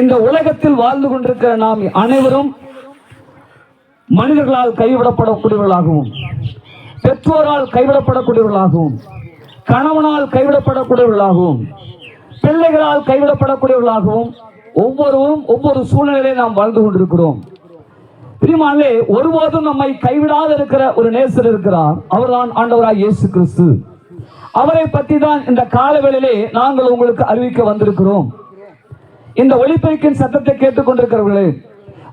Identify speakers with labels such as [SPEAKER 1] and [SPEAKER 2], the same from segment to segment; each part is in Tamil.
[SPEAKER 1] இந்த உலகத்தில் வாழ்ந்து கொண்டிருக்கிற நாம் அனைவரும் மனிதர்களால் கைவிடப்படக்கூடியவர்களாகவும் பெற்றோரால் கைவிடப்படக்கூடியவர்களாகவும் கணவனால் கைவிடப்படக்கூடியவர்களாகவும் பிள்ளைகளால் கைவிடப்படக்கூடியவர்களாகவும் ஒவ்வொருவரும் ஒவ்வொரு சூழ்நிலையிலே நாம் வாழ்ந்து கொண்டிருக்கிறோம். பிரிமாலே ஒருபோதும் நம்மை கைவிடாத இருக்கிற ஒரு நேசர் இருக்கிறார். அவர்தான் ஆண்டவராய் இயேசு கிறிஸ்து. அவரை பற்றி தான் இந்த காலவேளையிலே நாங்கள் உங்களுக்கு அறிவிக்க வந்திருக்கிறோம். இந்த ஒளிபெருக்கின் சத்தத்தை கேட்டுக்கொண்டிருக்கிறவர்களே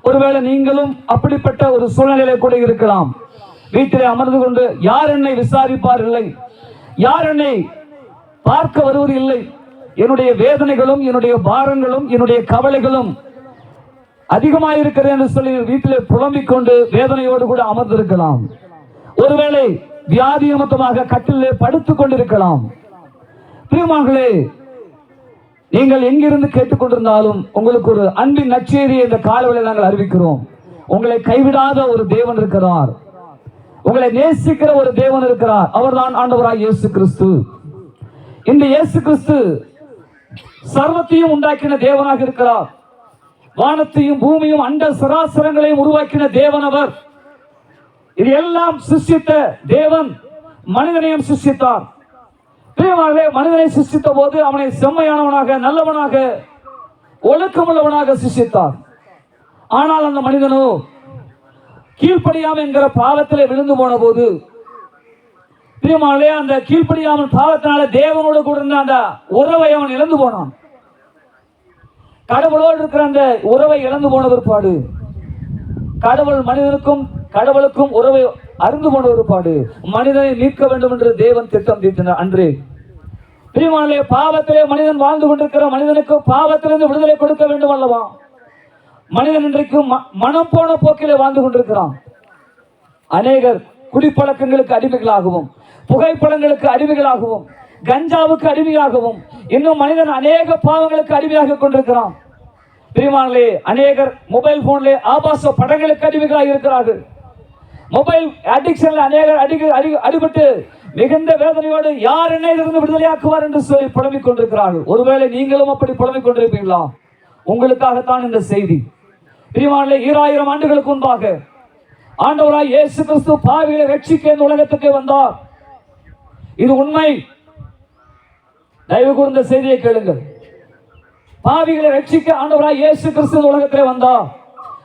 [SPEAKER 1] ஒருவேளை நீங்களும் அப்படிப்பட்ட ஒரு சூழ்நிலையில கூட இருக்கலாம். வீட்டிலே அமர்ந்து கொண்டு யார் என்னை விசாரிப்பார் இல்லை? யார் என்னை பார்க்க வருவது இல்லை? என்னுடைய வேதனைகளும் என்னுடைய பாரங்களும் என்னுடைய கவலைகளும் அதிகமாயிருக்கிறது என்று சொல்லி வீட்டிலே புலம்பிக் கொண்டு வேதனையோடு கூட அமர்ந்திருக்கலாம். ஒருவேளை வியாதி நிமித்தமாக கட்டிலே படுத்துக் கொண்டிருக்கலாம். பிரியமாங்களே நீங்கள் எங்கிருந்து கேட்டுக்கொண்டிருந்தாலும் உங்களுக்கு ஒரு அன்பின் நச்செய்தியை இந்த காலவெளியில் நாங்கள் அறிவிக்கிறோம். உங்களை கைவிடாத ஒரு தேவன் இருக்கிறார். உங்களை நேசிக்கிற ஒரு தேவன் இருக்கிறார். அவர்தான் ஆண்டவராய் இயேசு கிறிஸ்து. இந்த இயேசு கிறிஸ்து சர்வத்தையும் உண்டாக்கின தேவனாக இருக்கிறார். வானத்தையும் பூமியும் அண்ட சராசரங்களையும் உருவாக்கின தேவன் அவர். இது எல்லாம் சிருஷ்டித்த தேவன். மனிதனையும் சிருஷ்டித்தார். பிரியமாகவே மனிதனை சிருஷ்டித்த போது அவனை செம்மையானவனாக நல்லவனாக ஒழுக்கமுள்ளவனாக சிருஷ்டித்தார். ஆனால் அந்த மனிதனோ கீழ்ப்படியாமல் என்கிற பாவத்திலே விழுந்து போன போது பிரியமானே அந்த கீழ்ப்படியாமல் பாவத்தினால தேவனோடு கூட இருந்த அந்த உறவை அவன் இழந்து போனான். கடவுளோடு இருக்கிற அந்த உறவை இழந்து போன பிற்பாடு கடவுள் மனிதனுக்கும் கடவுளுக்கும் உறவை அருந்து போன பாடு. மனிதனை மீட்க வேண்டும் என்று தேவன் திட்டம் தீட்டினார். அன்றே. பிரிமானிலே பாவத்திலே மனிதன் வாழ்ந்து கொண்டிருக்கிற மனிதனுக்கு பாவத்திலிருந்து விடுதலை கொடுக்க வேண்டும் அல்லவா? மனிதன் இன்றைக்கு ம- மனம் போன போக்கிலே வாழ்ந்து கொண்டிருக்கிறான். அநேகர் குடிப்பழக்கங்களுக்கு அடிமைகளாகவும் புகைப்படங்களுக்கு அடிமைகளாகவும் கஞ்சாவுக்கு அடிமையாகவும் இன்னும் மனிதன் அநேக பாவங்களுக்கு அடிமையாக கொண்டிருக்கிறான். பிரிமானிலே அநேகர் மொபைல் போன்லே ஆபாச படங்களுக்கு அடிமைகளாக இருக்கிறார்கள் மொபைல் அடிக்ஷன்ல அநேக அடி அடிபட்டு மிகுந்த வேதனையோடு யார் என்னை இருந்து விடுதலையாக்குவார் என்று சொல்லி புலம்பிக் கொண்டிருக்கிறார்கள். ஒருவேளை நீங்களும் அப்படி புலம்பிக் கொண்டிருப்பீங்களா உங்களுக்காகத்தான் இந்த செய்தி. பிரிமானிலே ஈராயிரம் ஆண்டுகளுக்கு முன்பாக ஆண்டவராய் இயேசு கிறிஸ்து பாவியை ரட்சிக்க இந்த உலகத்துக்கு வந்தார். இது உண்மை. தயவு கூர்ந்த செய்தியை கேளுங்கள். பாவிகளை ரட்சிக்க ஆண்டவராய் இயேசு கிறிஸ்து உலகத்திலே வந்தார்.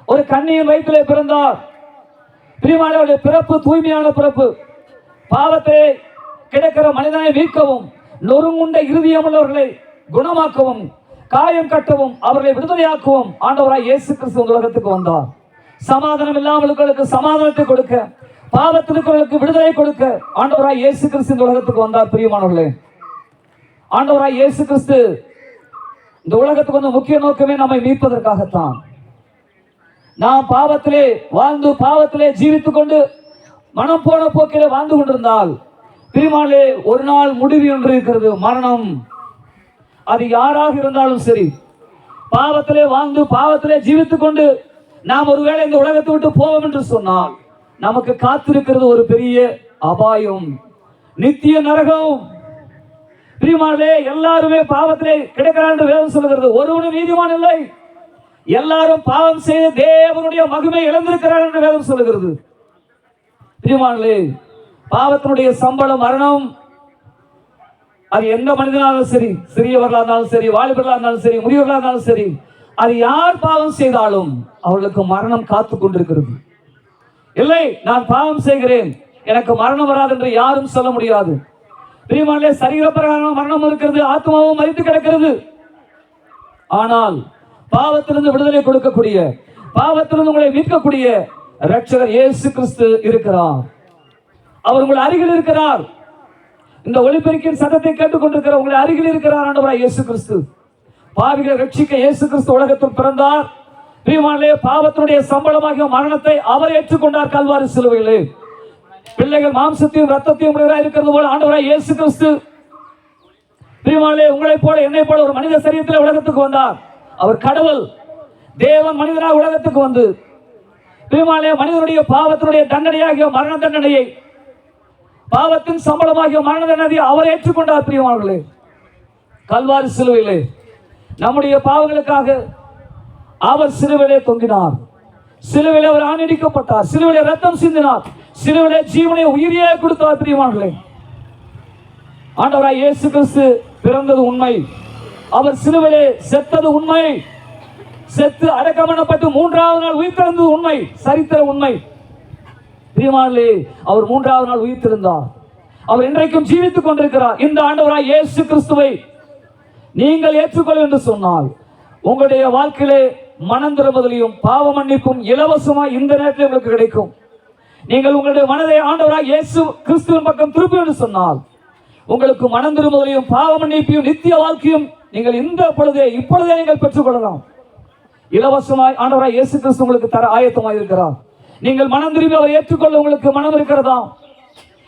[SPEAKER 1] ஒரு கண்ணியின் வயிற்றிலே பிறந்தார். பிரியமானவருடைய பிறப்பு தூய்மையான பிறப்பு. பாவத்தை கிடைக்கிற மனிதனை மீட்கவும் நொறுங்குண்ட இறுதியமுள்ளவர்களை குணமாக்கவும் காயம் கட்டவும் அவர்களை விடுதலையாக்கவும் ஆண்டவராய் இயேசு கிறிஸ்து உலகத்துக்கு வந்தார். சமாதானம் இல்லாமலுக்கு சமாதானத்தை கொடுக்க பாவத்திற்குகளுக்கு விடுதலை கொடுக்க ஆண்டவராய் இயேசு கிறிஸ்து இந்த உலகத்துக்கு வந்தார் பிரியமானவர்களே. ஆண்டவராய் இயேசு கிறிஸ்து இந்த உலகத்துக்கு வந்து முக்கிய நோக்கமே நம்மை மீட்பதற்காகத்தான். நாம் பாவத்திலே வாழ்ந்து பாவத்திலே ஜீவித்துக் கொண்டு மனம் போன போக்கிலே வாழ்ந்து கொண்டிருந்தால் பிரிமாலே ஒரு நாள் முடிவு என்று இருக்கிறது மரணம். அது யாராக இருந்தாலும் சரி. பாவத்திலே வாழ்ந்து பாவத்திலே ஜீவித்துக் கொண்டு நாம் ஒருவேளை இந்த உலகத்தை விட்டு போவோம் என்று சொன்னால் நமக்கு காத்திருக்கிறது ஒரு பெரிய அபாயம். நித்திய நரகம். பிரியமானே எல்லாருமே பாவத்திலே கிடைக்கிறான் என்று வேதம் சொல்லுகிறது. ஒருவனும் நீதிமான் இல்லை. எல்லாரும் பாவம் செய்து தேவனுடைய மகிமை இழந்திருக்கிறார் என்று வேதம் சொல்லுகிறது. பிரியமானே பாவத்தினுடைய சம்பளம் மரணம் அது எந்த மனிதனாலும் சரி சிறியவர்களா இருந்தாலும் சரி வாலிபர்களா இருந்தாலும் சரி முதியவர்களா இருந்தாலும் சரி அது யார் பாவம் செய்தாலும் அவர்களுக்கு மரணம் காத்து கொண்டிருக்கிறது. இல்லை நான் பாவம் செய்கிறேன் எனக்கு மரணம் வராது என்று யாரும் சொல்ல முடியாது. பிரியமானே சரீர பிரகாரம் மரணம் இருக்கிறது ஆத்மாவும் மறித்து கிடக்கிறது. ஆனால் பாவத்திலிருந்து விடுதலை கொடுக்கக்கூடிய பாவத்திலிருந்து உங்களை மீட்கக்கூடிய ரட்சகர் இயேசு கிறிஸ்து இருக்கிறார். அவர் உங்கள் அருகில் இருக்கிறார். இந்த ஒளிபெருக்கின் சத்தத்தை கேட்டுக்கொண்டிருக்கிற உங்களை அருகில் இருக்கிறார் ஆண்டவராய் இயேசு கிறிஸ்து. பாவிகளை ரட்சிக்க இயேசு கிறிஸ்து உலகத்தில் பிறந்தார். பிரியமானே பாவத்தினுடைய சம்பளமாகிய மரணத்தை அவர் ஏற்றுக்கொண்டார் கல்வாரி சிலுவையிலே. பிள்ளைகள் மாம்சத்தையும் ரத்தத்தையும் உடையவராய் இருக்கிறது போல ஆண்டவராய் இயேசு கிறிஸ்து. பிரியமானே உங்களைப் போல என்னை போல ஒரு மனித சரீரத்தில் உலகத்துக்கு வந்தார். அவர் கடவுள். தேவன் மனிதனாக உலகத்துக்கு வந்து பிரியமானே மனிதனுடைய பாவத்தினுடைய தண்டனையாகிய மரண தண்டனையை பாவத்தின் சம்பளமாகிய மரண தண்டனையை அவர் ஏற்றுக்கொண்டார் பிரியமானவர்களே. கல்வாரி சிலுவையிலே நம்முடைய பாவங்களுக்காக அவர் சிலுவிலே தொங்கினார். சிலுவிலே அவர் ஆணிடிக்கப்பட்டார் சிலுவிலே ரத்தம் சிந்தினார். சிலுவிலே ஜீவனை உயிரியே கொடுத்தார் பிரியமானவர்களே. ஆண்டவராய் இயேசு கிறிஸ்து பிறந்தது உண்மை. அவர் சிலுவையிலே செத்தது உண்மை. செத்து அடக்கம் மூன்றாவது நாள் உயிர்த்தெழுந்தது உண்மை. சரித்திர உண்மை. பிரியமானே அவர் மூன்றாவது நாள் உயிர்த்திருந்தார் அவர் இன்றைக்கும் ஜீவித்துக் கொண்டிருக்கிறார். இந்த ஆண்டவராய் இயேசு கிறிஸ்துவை நீங்கள் ஏற்றுக்கொள்ள என்று சொன்னால் உங்களுடைய வாழ்க்கையிலே மனம் திரும்புதலையும் பாவ மன்னிப்பும் இலவசமாக இந்த நேரத்தில் உங்களுக்கு கிடைக்கும். நீங்கள் உங்களுடைய மனதை ஆண்டவராய் இயேசு கிறிஸ்துவின் பக்கம் திருப்பி என்று சொன்னால் உங்களுக்கு மனம் திரும்புதலையும் பாவ மன்னிப்பையும் நித்திய வாழ்க்கையும் நீங்கள் இந்த பொழுதே இப்பொழுதே நீங்கள் பெற்றுக்கொள்ளலாம். இலவசமாய் ஆண்டவராய் இயேசு கிறிஸ்து உங்களுக்கு தர ஆயத்தமாய் இருக்கிறார் நீங்கள் மனம் திரும்பி அவரை ஏற்றுக்கொள்ள உங்களுக்கு மனம் இருக்கிறதா?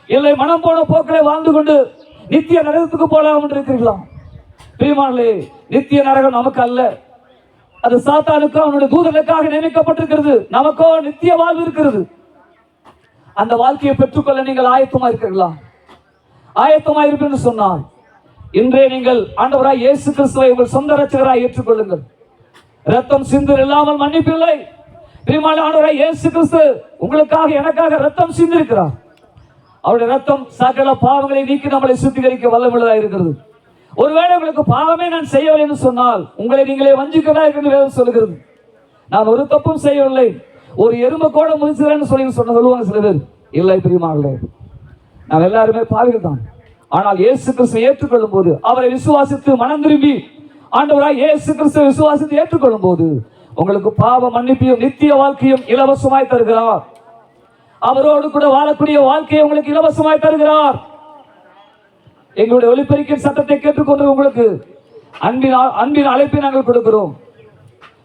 [SPEAKER 1] இல்லை மனம் போன போக்கிலே வாழ்ந்து கொண்டு நித்திய நரகத்துக்கு போகலாம் என்று இருக்கிறீர்களா? பிரியமானே நித்திய நரகம் நமக்கு அல்ல. அது சாத்தானுக்கும் அவனுடைய தூதனுக்காக நியமிக்கப்பட்டிருக்கிறது. நமக்கோ நித்திய வாழ்வு இருக்கிறது. அந்த வாழ்க்கையை பெற்றுக்கொள்ள நீங்கள் ஆயத்தமா இருக்கிறீர்களா ஆயத்தமா இருப்பேன் சொன்னார் இன்றே நீங்கள் ஆண்டவராய் இயேசு கிறிஸ்துவை உங்கள் சொந்த ரச்சகராய் ஏற்றுக்கொள்ளுங்கள். ரத்தம் சிந்து இல்லாமல் மன்னிப்பில்லை. பிரிமான ஆண்டவராய் இயேசு கிறிஸ்து உங்களுக்காக எனக்காக ரத்தம் சிந்திருக்கிறார். அவருடைய ரத்தம் சகல பாவங்களை நீக்கி நம்மளை சுத்திகரிக்க வல்லமுள்ளதாக இருக்கிறது. ஒருவேளை உங்களுக்கு பாவமே நான் செய்யவில்லை என்று சொன்னால் உங்களை நீங்களே வஞ்சிக்கிறதா என்று வேதம் சொல்லுகிறது. நான் ஒரு தப்பும் செய்யவில்லை. ஒரு எறும்பு கூட முதிச்சுறேன்னு சொல்லி சொன்ன சொல்லுவாங்க சில பேர். இல்லை பிரியமாங்களே நான் எல்லாருமே பாவிகள் தான். ஆனால் இயேசு கிறிஸ்துவை ஏற்றுக்கொள்ளும் போது அவரை விசுவாசித்து மனம் திரும்பி ஆண்டவராய் இயேசு கிறிஸ்துவை விசுவாசித்து ஏற்றுக்கொள்ளும் போது உங்களுக்கு பாவ மன்னிப்பையும் நித்திய வாழ்க்கையும் இலவசமாய் தருகிறார். அவரோடு கூட வாழக்கூடிய வாழ்க்கையை உங்களுக்கு இலவசமாய் தருகிறார். எங்களுடைய ஒளிபெருக்கின் சத்தத்தை கேட்டுக்கொண்டு உங்களுக்கு அன்பின் அன்பின் அழைப்பை நாங்கள் கொடுக்கிறோம்.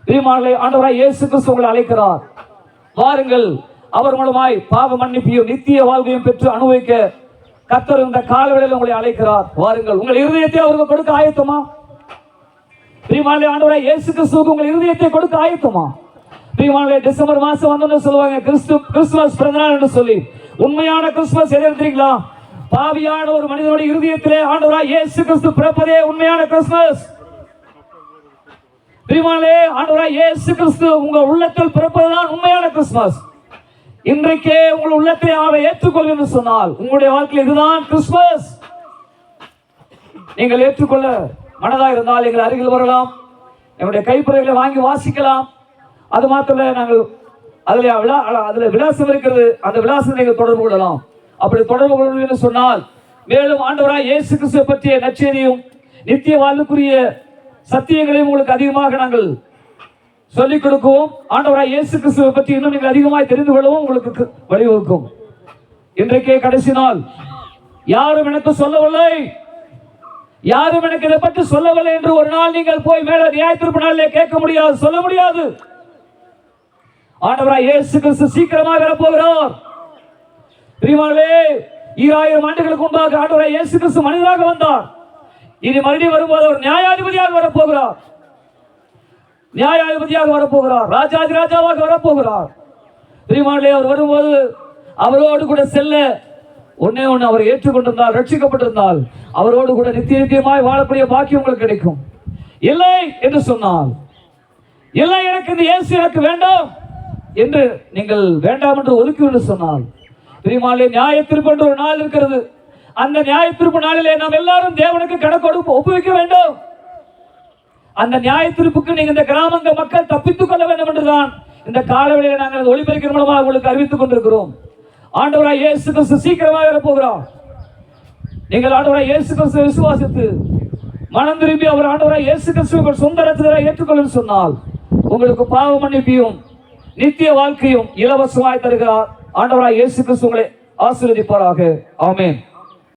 [SPEAKER 1] பிரியமானவர்களே ஆண்டவராய் இயேசு கிறிஸ்து உங்களை அழைக்கிறார். வாருங்கள் அவர் மூலமாய் பாவ மன்னிப்பையும் நித்திய வாழ்வையும் பெற்று அனுபவிக்க கத்தர் இந்த காலவெளியில் உங்களை அழைக்கிறார். வாருங்கள் உங்கள் இருதயத்தை அவருக்கு கொடுக்க ஆயத்தமா? பிரியமானே ஆண்டவரை இயேசு கிறிஸ்துவுக்கு உங்கள் இருதயத்தை கொடுக்க ஆயத்தமா? பிரியமானே டிசம்பர் மாசம் வந்தோம்னு சொல்லுவாங்க கிறிஸ்து கிறிஸ்துமஸ் பிறந்தநாள் என்று சொல்லி. உண்மையான கிறிஸ்துமஸ் எதை தெரியுங்களா? பாவியான ஒரு மனிதனுடைய இருதயத்திலே ஆண்டவராய் இயேசு கிறிஸ்து பிறப்பதே உண்மையான கிறிஸ்துமஸ். பிரிமாலே ஆண்டவராய் இயேசு கிறிஸ்து உங்க உள்ளத்தில் பிறப்பதுதான் உண்மையான கிறிஸ்துமஸ். இன்றைக்கே உங்கள் உள்ளத்தை அவரை ஏற்றுக்கொள் என்று சொன்னால் உங்களுடைய வாழ்க்கையில் இதுதான் கிறிஸ்துமஸ். நீங்கள் ஏற்றுக்கொள்ள மனதாக இருந்தால் எங்கள் அருகில் வரலாம். எங்களுடைய கைப்பறைகளை வாங்கி வாசிக்கலாம். அது மாத்திரம் நாங்கள் அதில் விழா அதில் விலாசம் இருக்கிறது. அந்த விலாசம் நீங்கள் தொடர்பு கொள்ளலாம். அப்படி தொடர்பு கொள்ளணும் என்று சொன்னால் மேலும் ஆண்டவராக இயேசு கிறிஸ்துவை பற்றிய நச்சேரியும் நித்திய வாழ்வுக்குரிய சத்தியங்களையும் உங்களுக்கு அதிகமாக நாங்கள் சொல்லிக் கொடுக்கவும். ஆண்டவராய் இயேசு கிறிஸ்துவை பற்றி இன்னும் நீங்கள் அதிகமாக தெரிந்து கொள்ளவும் உங்களுக்கு வழிவகுக்கும். இன்றைக்கே கடைசி நாள். யாரும் எனக்கு சொல்லவில்லை. யாரும் எனக்கு இதை பற்றி சொல்லவில்லை என்று ஒரு நாள் நீங்கள் போய் மேல நியாய நாளிலே கேட்க முடியாது சொல்ல முடியாது. ஆண்டவராய் இயேசு கிறிஸ்து சீக்கிரமாக வரப்போகிறார். பிரியமானே ஈராயிரம் ஆண்டுகளுக்கு முன்பாக ஆண்டவராய் இயேசு கிறிஸ்து மனிதராக வந்தார். இனி மறுபடியும் வரும்போது ஒரு நியாயாதிபதியாக வரப்போகிறார். நியாயாதிபதியாக வரப்போகிறார் ராஜாதி ராஜாவாக வரப்போகிறார். பிரியமானே அவர் வரும்போது அவரோடு கூட செல்ல ஒன்னே ஒன்று அவர் ஏற்றுக்கொண்டிருந்தால் ரட்சிக்கப்பட்டிருந்தால் அவரோடு கூட நித்திய நித்தியமாய் வாழக்கூடிய பாக்கியம் உங்களுக்கு கிடைக்கும். இல்லை என்று சொன்னால் இல்லை எனக்கு இந்த இயேசு எனக்கு வேண்டாம் என்று நீங்கள் வேண்டாம் என்று ஒதுக்கி என்று சொன்னால் பிரியமாலே நியாய திருப்பு என்று ஒரு நாள் இருக்கிறது. அந்த நியாய திருப்பு நாளிலே நாம் எல்லாரும் தேவனுக்கு கணக்கோடு ஒப்புவிக்க வேண்டும். அந்த நியாய தீர்ப்புக்கு நீங்க இந்த கிராமங்க மக்கள் தப்பித்துக் கொள்ள வேண்டும் என்றுதான் இந்த காலவெளியில நாங்கள் ஒளிபெருக்கின் மூலமாக உங்களுக்கு அறிவித்துக் கொண்டிருக்கிறோம். ஆண்டவராய் இயேசு கிறிஸ்து சீக்கிரமாக போகிறோம் நீங்கள் ஆண்டவராய் இயேசு கிறிஸ்து விசுவாசித்து மனம் திரும்பி அவர் ஆண்டவராய் இயேசு கிறிஸ்து உங்கள் சொந்த ரத்தத்தை ஏற்றுக்கொள்ளும் சொன்னால் உங்களுக்கு பாவ மன்னிப்பையும் நித்திய வாழ்க்கையும் இலவசமாய் தருகிறார். ஆண்டவராய் இயேசு கிறிஸ்து உங்களை ஆசீர்வதிப்பாராக. ஆமேன்.